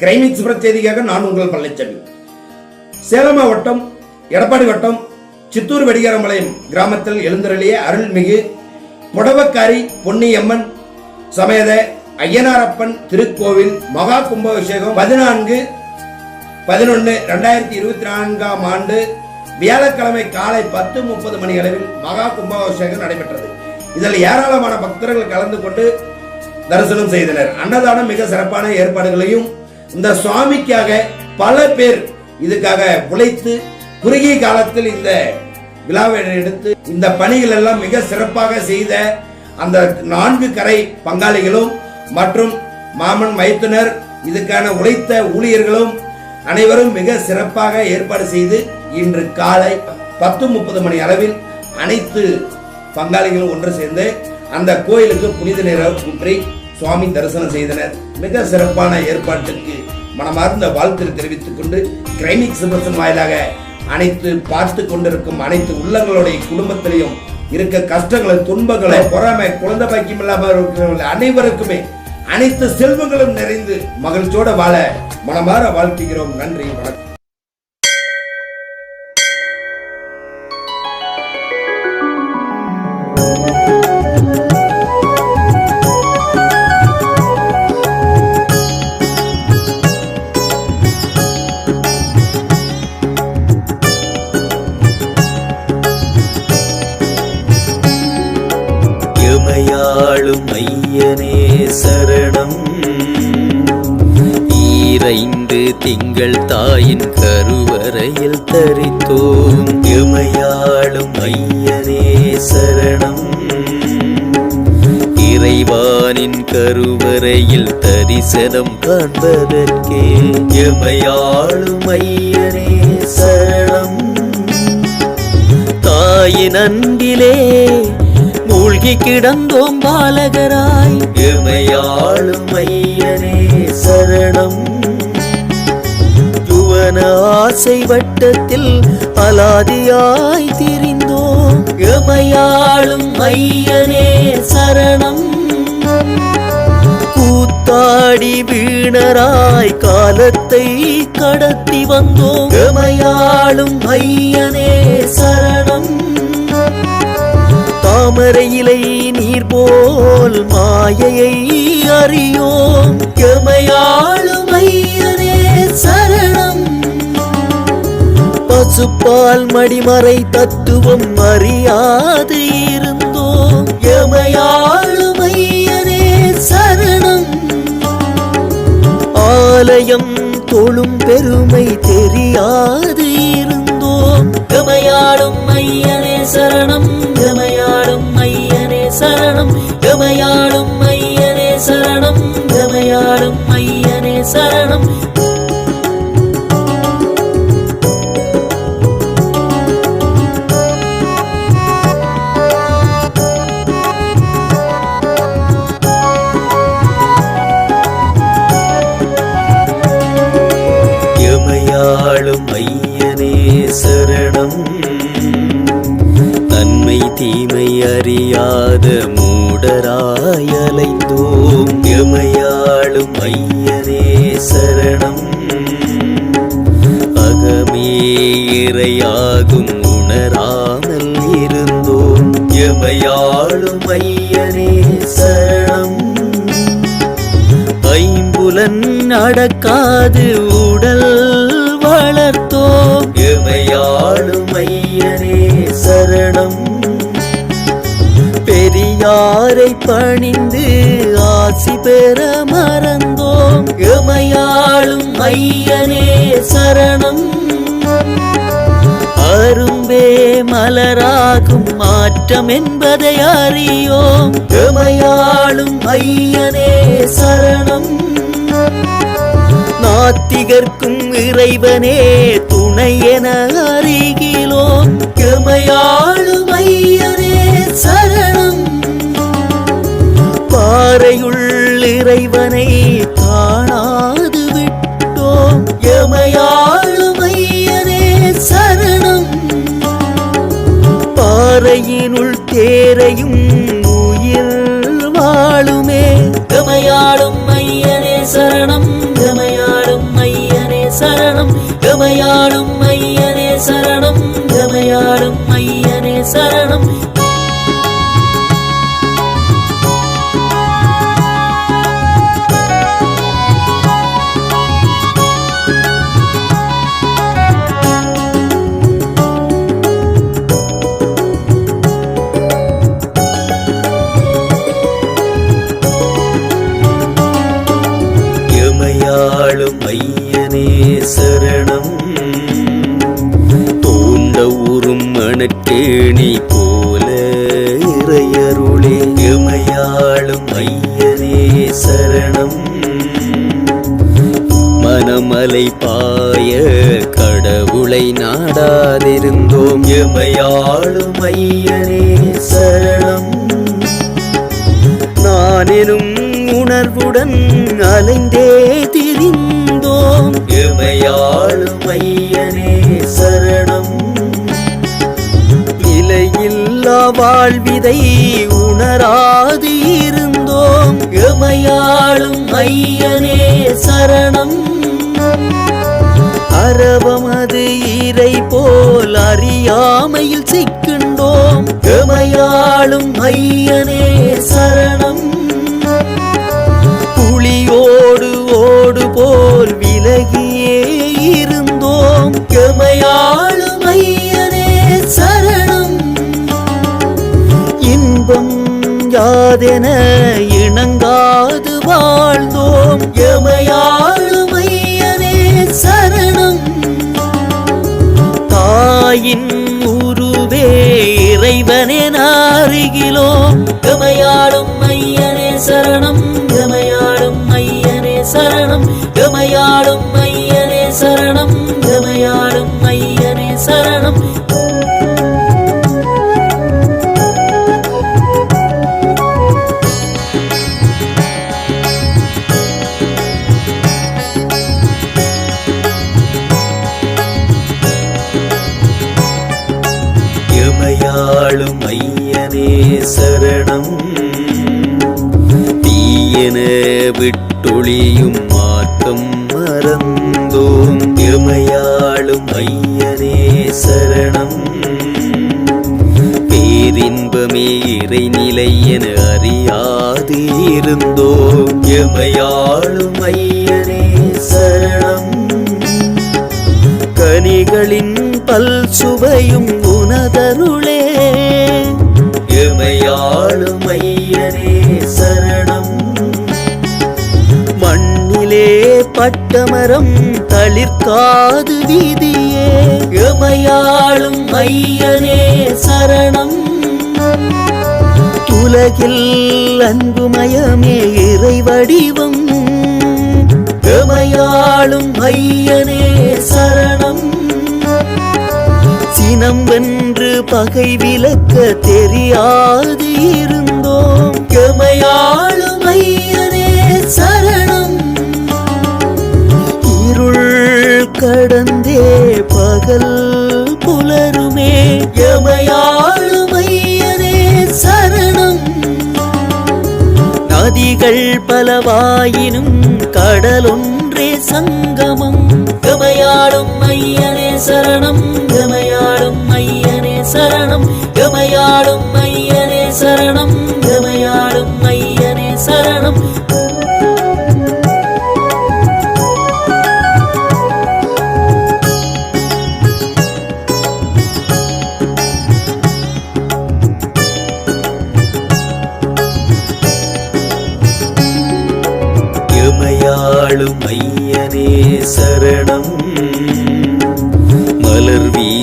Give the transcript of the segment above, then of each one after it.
Crime express செய்திக்காக நான் உங்கள் பழனிசாமி சேலம் மாவட்டம் எடப்பாடி வட்டம் சித்தூர் வெடிகாரம்பாளையம் கிராமத்தில் எழுந்தருளிய அருள்மிகு புடவக்காரி பொன்னியம்மன் சமேத ஐயனாரப்பன் திருக்கோவில் மகா கும்பாபிஷேகம் பதினான்கு பதினொன்று ரெண்டாயிரத்தி இருபத்தி நான்காம் ஆண்டு வியாழக்கிழமை காலை பத்து முப்பது மணி அளவில் மகா கும்பாபிஷேகம் நடைபெற்றது. இதில் ஏராளமான பக்தர்கள் கலந்து கொண்டு தரிசனம் செய்தனர். அன்னதானம் மிக சிறப்பான ஏற்பாடுகளையும் இந்த சுவாமிக்காக பல பேர் இதுக்காக உழைத்து குறுகிய காலத்தில் இந்த விழாவை எடுத்து இந்த பணிகள் எல்லாம் மிக சிறப்பாக செய்த அந்த நான்கு கரை பங்காளிகளும் மற்றும் மாமன் மைத்துனர் இதுக்கான உழைத்த ஊழியர்களும் அனைவரும் மிக சிறப்பாக ஏற்பாடு செய்து இன்று காலை பத்து முப்பது மணி அளவில் அனைத்து பங்காளிகளும் ஒன்று சேர்ந்து அந்த கோயிலுக்கு புனித நேரம் ஊற்றி சுவாமி தரிசனம் செய்தனர். மிக சிறப்பான ஏற்பாட்டுக்கு மனமார்ந்த வாழ்த்து தெரிவித்துக் கொண்டு கிரைமிக் சிவசன் வாயிலாக அனைத்து பார்த்து கொண்டிருக்கும் அனைத்து உள்ளங்களுடைய குடும்பத்திலையும் இருக்க கஷ்டங்களை துன்பங்களை பொறாமை குழந்தை பாக்கியம் இல்லாமல் இருக்கிறவர்கள் அனைவருக்குமே அனைத்து செல்வங்களும் நிறைந்து மகிழ்ச்சியோட வாழ மனமாற வாழ்த்துகிறோம். நன்றி வணக்கம். எமையாளும் ஐயனே சரணம். ஈரைந்து திங்கள் தாயின் கருவறையில் தரித்தோம். எமையாளும் ஐயனே சரணம். இறைவானின் கருவறையில் தரிசனம் காண்பதற்கே எமையாளும் ஐயனே சரணம். தாயின் அன்பிலே மூழ்கி கிடந்தோம் பாலகராய். எமையாளும் ஐயனே சரணம். யுவன ஆசை வட்டத்தில் அலாதியாய் திரிந்தோம். எமையாளும் ஐயனே சரணம். கூத்தாடி வீணராய் காலத்தை கடத்தி வந்தோம். எமையாளும் ஐயனே சரணம். தாமரையிலை நீர் போல் மாயையை அறியோம். எமையாளும் ஐயனே சரணம். பசுப்பால் மடிமறை தத்துவம் அறியாது இருந்தோம். எமையாளும் ஐயனே சரணம். ஆலயம் தொழும் பெருமை தெரியாது இருந்தோம். எமையாளும் ஐயனே சரணம். எமையாளும் சரணம். எமையாளும் ஐயனே சரணம். எமையாளும் ஐயனே சரணம். இருந்தோம் ஐயனே சரணம். ஐம்புலன் நடக்காது உடல் வளர்த்தோம் எமையாளும் ஐயனே சரணம். பெரியாரை பணிந்து ஆசி பெற மறந்தோம். எமையாளும் ஐயனே சரணம். அரும்பே மலராகும் மாற்றம் என்பதை அறியோம். எமையாளும் ஐயனே சரணம். நாத்திகர்க்கும் இறைவனே துணை என அறிகிலோம். எமையாளும் ஐயனே சரணம். பாறையுள் இறைவனை காணாது சரணம். மனமலை பாய கடவுளை நாடாதிருந்தோம். எமையாளும் ஐயனே சரணம். நானெனும் உணர்வுடன் அலைந்தே திரிந்தோம். எமையாளும் ஐயனே சரணம். நிலையில்லா வாழ்விதை உணராது ஓம் எமையாளும் ஐயனே சரணம். அரவமது இறை போல் அறியாமையில் சிக்கின்றோம். எமையாளும் ஐயனே சரணம். புலியோடு ஓடு போல் விலகியே இருந்தோம். எமையாளும் ஐயனே சரணம். இன்பம் யாதென அருகிலோ கமையாடும் ஐயனே சரணம் கமையாடும் ஐயனே சரணம் கமையாடும் ஐயனே சரணம் கமையாடும் ஐயனே சரணம். ஐயனே சரணம். பேரின்பமே இறைநிலை என அறியாது இருந்தோம் எமையாளும் ஐயனே சரணம். கனிகளின் பல் சுவையும் உனதருளே பட்டமரம் தளிர்காது வீதியே. எமையாளும் ஐயனே சரணம். உலகில் அன்புமயமே இறை வடிவம் எமையாளும் ஐயனே சரணம். சினம் வென்று பகை விளக்க தெரியாது இருந்தோம். கடல்கள் பலவாயினும் கடலொன்றே சங்கமம். கமையாடும் ஐயனே சரணம் கமையாடும் ஐயனே சரணம் கமையாடும் ஐயனே சரணம்.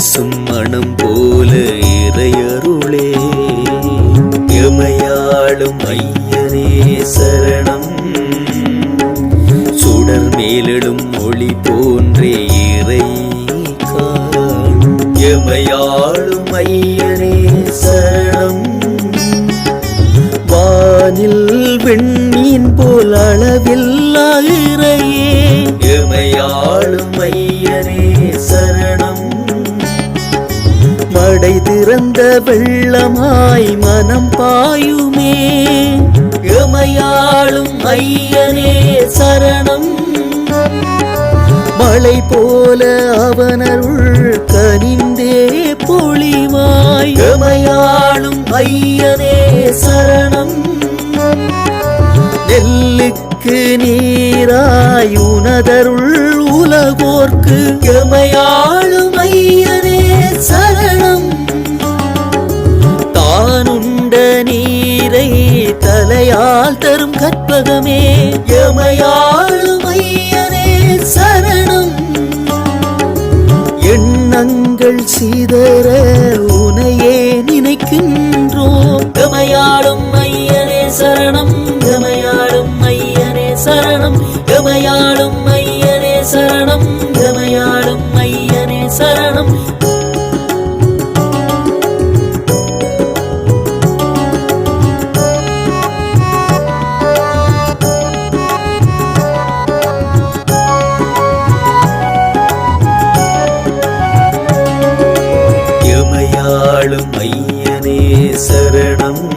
வீசும் மனம் போல இறையருளே. எமையாளும் ஐயனே சரணம். சுடர் மேலிடும் ஒளி போன்றே இறை எமையாளும் ஐயனே சரணம். வானில் வெண்ணீன் போல் அளவில்லா திறந்த வெள்ளமாய் மனம் பாயுமே. எமையாளும் ஐயனே சரணம். மழை போல அவனருள் கனிந்தே பொழிவாய். எமையாளும் ஐயனே சரணம். நெல்லுக்கு நீராய் உனதருள் உலகோர்க்கு. எமையாள் தலையால் கற்பகமே எமையாளும் ஐயனே சரணம். எண்ணங்கள் சிதற உனையே நினைக்கின்றோம் ஐயனே சரணம்.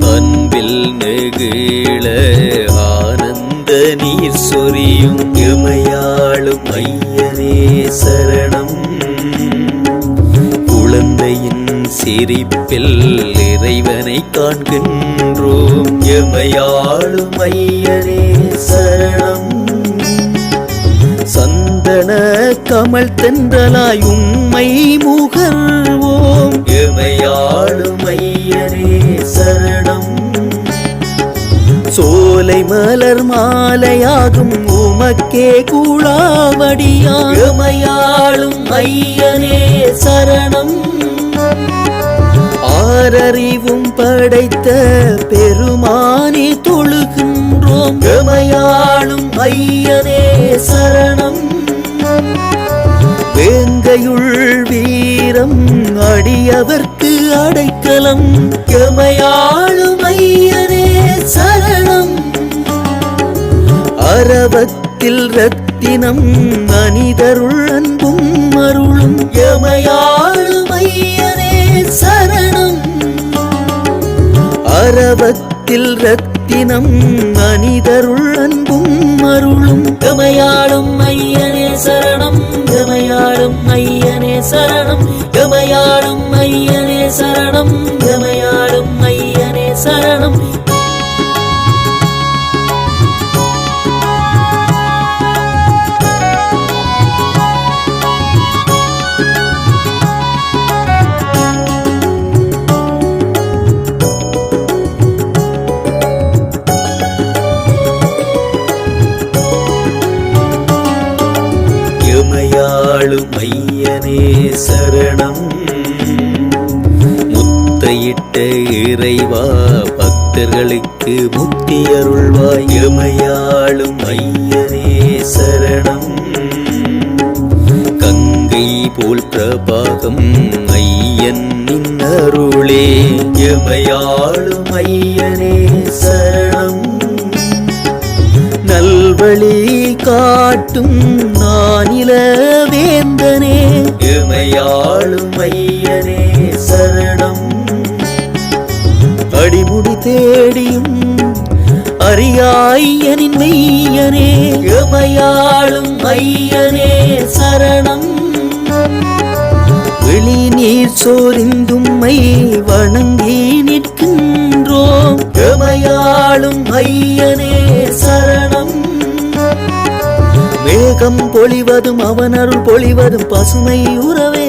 அன்பில் நெகிழ ஆனந்த நீர் சொரியும் எமையாளும் ஐயனே சரணம். குழந்தையின் சிரிப்பில் இறைவனை காண்கின்றோம். எமையாளும் ஐயனே சரணம். சந்தன கமல் தென்றலாய் உம்மை முகர்வோம். எமையாளும் ஐயனே சரணம். சோலை மலர் மாலையாகும் உமக்கே கூழாவடியா எமையாளும் ஐயனே சரணம். ஆரறிவும் படைத்த பெருமானே தொழுகின்றோம். எமையாளும் ஐயனே சரணம். அடைக்கலம் அடியவர்க்கு அடைக்கலம். எமையாளும் ஐயனே சரணம். அரவத்தில் ரத்தினம் மனிதருள் அன்பும் அருளும். எமையாளும் ஐயனே சரணம். அரவத்தில் ரத்தினம் மனிதர் ஐயனே சரணம். முத்தையிட்ட இறைவா பக்தர்களுக்கு முக்தி அருள்வாய். எமையாளும் ஐயனே சரணம். கங்கை போல் பிரபாகம் ஐயன் நின் அருளே. எமையாளும் ஐயனே சரணம். நல்வழி காட்டும் நானில யாழும் ஐயனே சரணம். அடிமுடி தேடியும் அறியாயனின் மெய்யனே எமையாளும் ஐயனே சரணம். வெளி நீர் சோரிந்தும்மை வணங்கி நிற்கின்றோம் எமையாளும் ஐயனே சரணம். மேகம் பொழிவதும் அவனருள் பொழிவதும் பசுமை உறவே.